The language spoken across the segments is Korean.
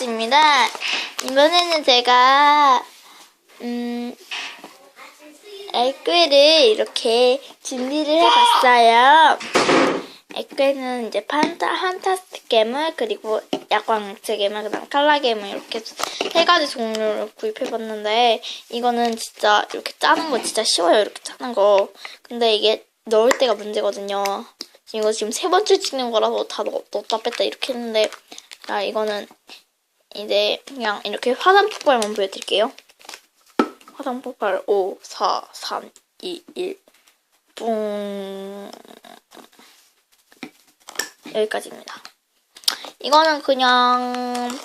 여기까지입니다. 이번에는 제가 음 액괴를 이렇게 준비를 해봤어요. 액괴는 이제 판타 판타스틱 괴물 그리고 약광 액체 괴물 그다음 칼라 괴물 이렇게 세 가지 종류를 구입해봤는데 이거는 진짜 이렇게 짜는 거 진짜 쉬워요. 이렇게 짜는 거. 근데 이게 넣을 때가 문제거든요. 이거 지금 세 번째 찍는 거라서 다 넣, 넣었다 뺐다 이렇게 했는데 자 이거는 이제 그냥 이렇게 화산 폭발만 보여드릴게요. 화산 폭발 5, 4, 3, 2, 1 뿡. 여기까지입니다. 이거는 그냥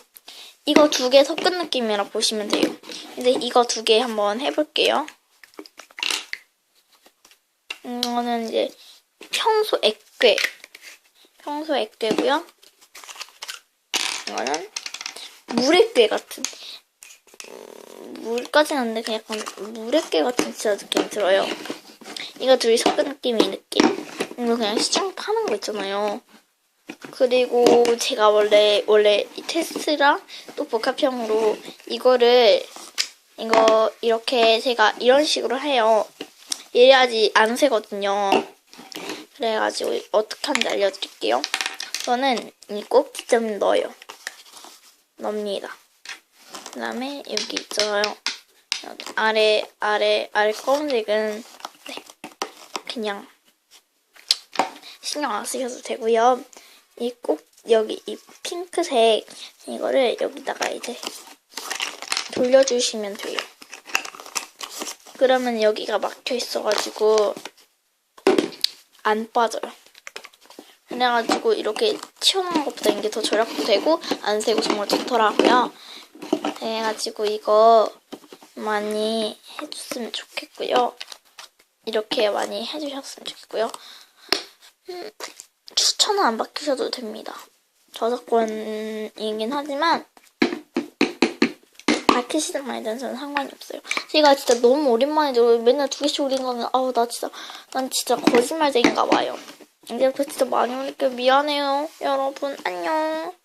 이거 두 개 섞은 느낌이라 보시면 돼요. 이제 이거 두 개 한번 해볼게요. 이거는 이제 평소 액괴. 평소 액괴고요. 이거는 물액괴 같은. 음, 물까지는 아닌데 그냥 약간 물액괴 같은 진짜 느낌이 들어요. 이거 둘이 섞은 느낌이 느낌. 이거 그냥 시장 파는 거 있잖아요. 그리고 제가 원래 원래 이 테스트랑 또 복합형으로 이거를 이거 이렇게 제가 이런 식으로 해요. 이래야지 안 새거든요. 그래가지고 어떻게 하는지 알려드릴게요. 저는 이 꼭지점 넣어요. 넣습니다. 그 다음에 여기 있잖아요. 여기 아래 아래 아래 검은색은 네 그냥 신경 안 쓰셔도 되고요. 이 꼭 여기 이 핑크색 이거를 여기다가 이제 돌려주시면 돼요. 그러면 여기가 막혀 있어가지고 안 빠져요. 그래가지고 이렇게 튀어나온 것보다 이게 더 절약도 되고 안 새고 정말 좋더라고요. 그래가지고 이거 많이 해줬으면 좋겠고요. 이렇게 많이 해주셨으면 좋겠고요. 음, 추천은 안 받으셔도 됩니다. 저작권이긴 하지만 밝히시든 말든 저는 상관이 없어요. 제가 진짜 너무 오랜만에 들어요. 맨날 두 개씩 올리는 거는 아우 나 진짜 난 진짜 거짓말쟁인가 봐요. 이제부터 진짜 많이 올릴게요. 미안해요. 여러분 안녕.